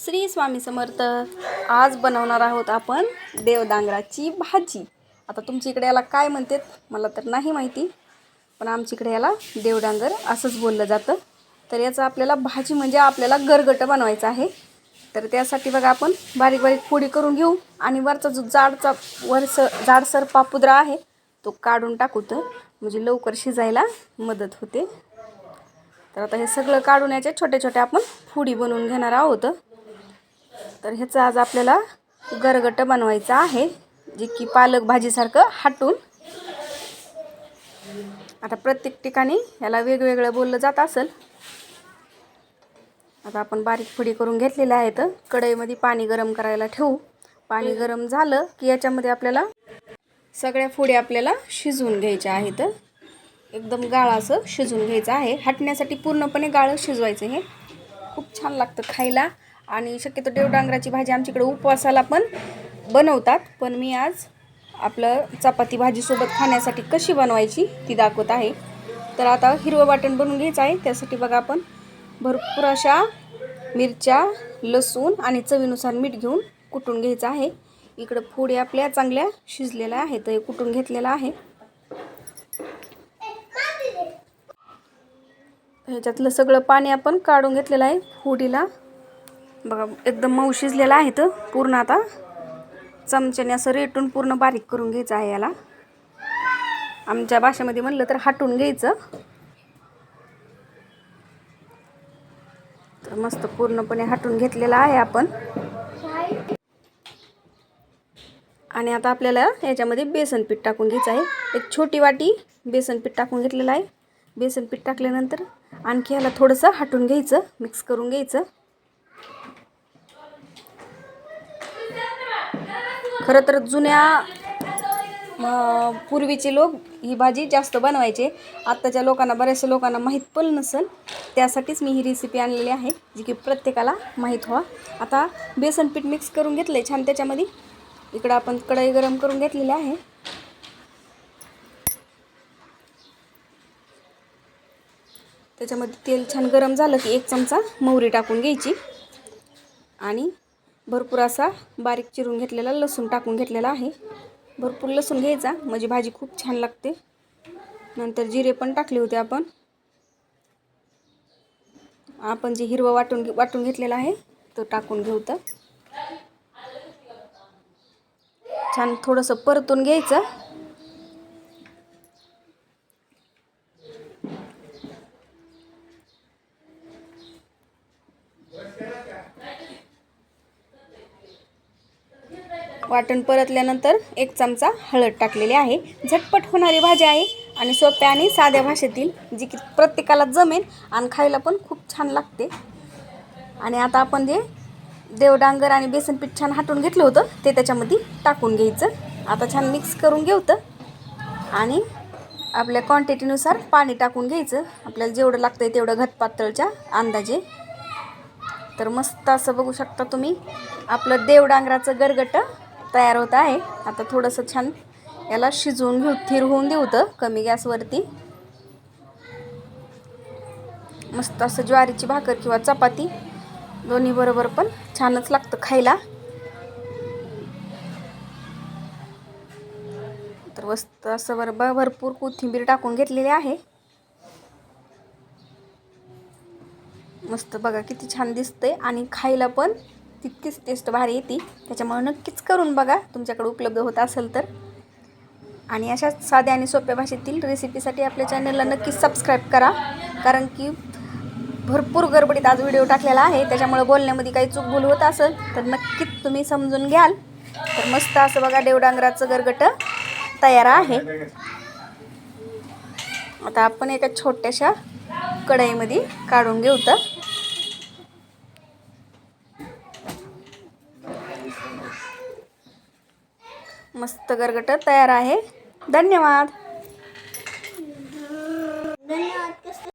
श्री स्वामी समर्थ. आज बनवणार आहोत आपण देवडांगराची भाजी. आता तुमच्या इकडे याला काय म्हणतात मला तर नाही माहिती पण आमच्याकडे याला देवडांगर असंच बोललं जातं. तर याचं आपल्याला भाजी म्हणजे आपल्याला गरगटं बनवायचं आहे. तर त्यासाठी बघा आपण बारीक बारीक फोडी करून घेऊ आणि वरचा जो जाडचा वरस जाडसर पापुद्रा आहे तो काढून टाकू तर म्हणजे लवकर शिजायला मदत होते. तर आता हे सगळं काढून याच्या छोट्या छोट्या आपण फुडी बनवून घेणार आहोत. तर ह्याचं आज आपल्याला गरगट बनवायचं आहे जे की पालक भाजीसारखं हाटून. आता प्रत्येक ठिकाणी याला वेगवेगळं बोललं जात असेल. आता आपण बारीक फुडी करून घेतलेल्या आहेत. कढईमध्ये पाणी गरम करायला ठेवू. पाणी गरम झालं की याच्यामध्ये आपल्याला सगळ्या फुडी आपल्याला शिजवून घ्यायच्या आहेत. एकदम गाळ असं शिजवून घ्यायचं आहे. हटण्यासाठी पूर्णपणे गाळं शिजवायचं हे खूप छान लागतं खायला. आणि शक्यतो देवडांगराची भाजी आमच्याकडे उपवासाला पण बनवतात. पण मी आज आपलं चपाती भाजीसोबत खाण्यासाठी कशी बनवायची ती दाखवत आहे. तर आता हिरवं वाटण बनवून घ्यायचं आहे. त्यासाठी बघा आपण भरपूर अशा मिरच्या लसूण आणि चवीनुसार मीठ घेऊन कुटून घ्यायचं आहे. इकडं फोडी आपल्या चांगल्या शिजलेल्या आहेत. हे कुटून घेतलेलं आहे. ह्याच्यातलं सगळं पाणी आपण काढून घेतलेलं आहे फोडीला. बघा एकदम मऊ शिजलेला आहे तर पूर्ण आता. चमच्याने असं रेटून पूर्ण बारीक करून घ्यायचं आहे याला. आमच्या भाषेमध्ये म्हणलं तर हाटून घ्यायचं. तर मस्त पूर्णपणे हाटून घेतलेला आहे आपण. आणि आता आपल्याला याच्यामध्ये बेसन पीठ टाकून घ्यायचं आहे. एक छोटी वाटी बेसन पीठ टाकून घेतलेलं आहे. बेसन पीठ टाकल्यानंतर आणखी ह्याला थोडंसं हाटून घ्यायचं मिक्स करून घ्यायचं. खरं तर जुन्या पूर्वीचे लोक ही भाजी जास्त बनवायचे. आत्ताच्या लोकांना बऱ्याचशा लोकांना माहीत पण नसेल. त्यासाठीच मी ही रेसिपी आणलेली आहे जी की प्रत्येकाला माहीत व्हा आता बेसन पीठ मिक्स करून घेतलं आहे छान त्याच्यामध्ये. इकडं आपण कढई गरम करून घेतलेली आहे. त्याच्यामध्ये तेल छान गरम झालं की एक चमचा मोहरी टाकून घ्यायची. आणि भरपूर असा बारीक चिरून घेतलेला लसूण टाकून घेतलेला आहे. भरपूर लसूण घ्यायचा. म्हणजे भाजी खूप छान लागते. नंतर जिरे पण टाकले होते आपण. आपण जे हिरवं वाटून वाटून घेतलेला आहे तो टाकून घेऊ तर. छान थोडंसं परतून घ्यायचं. वाटण परतल्यानंतर एक चमचा हळद टाकलेली आहे. झटपट होणारी भाजी आहे आणि सोप्या आणि साध्या भाषेतील जी की प्रत्येकाला जमेल आणि खायला पण खूप छान लागते. आणि आता आपण जे देवडांगर आणि बेसन पीठ छान हाटून घेतलं होतं ते त्याच्यामध्ये टाकून घ्यायचं. आता छान मिक्स करून घेवतं आणि आपल्या क्वांटिटीनुसार पाणी टाकून घ्यायचं. आपल्याला जेवढं लागतं आहे तेवढं घटपातळच्या अंदाजे. तर मस्त असं बघू शकता तुम्ही आपलं देवडांगराचं गरगटं तयार होत आहे. आता थोडंसं छान याला शिजवून घेऊ थिर होऊन देऊ तर कमी गॅसवरती. मस्त असं ज्वारीची भाकर किंवा चपाती दोन्ही बरोबर पण छानच लागतं खायला. तर मस्त असं बरोबर भरपूर कोथिंबीर टाकून घेतलेली आहे. मस्त बघा किती छान दिसतंय आणि खायला पण तितकीच टेस्ट भारी येते. त्याच्यामुळे नक्कीच करून बघा. तुमच्याकडे उपलब्ध होत असेल तर. आणि अशा साध्या आणि सोप्या भाषेतील रेसिपीसाठी आपल्या चॅनलला नक्कीच सबस्क्राईब करा. कारण की भरपूर गडबडीत आज व्हिडिओ टाकलेला आहे. त्याच्यामुळे बोलण्यामध्ये काही चूक भूल होत असेल तर नक्कीच तुम्ही समजून घ्याल. तर मस्त असं बघा देवडांगराचं गरगट तयार आहे. आता आपण एका छोट्याशा कढईमध्ये काढून घेऊ तर. मस्त गरगट तयार आहे. धन्यवाद.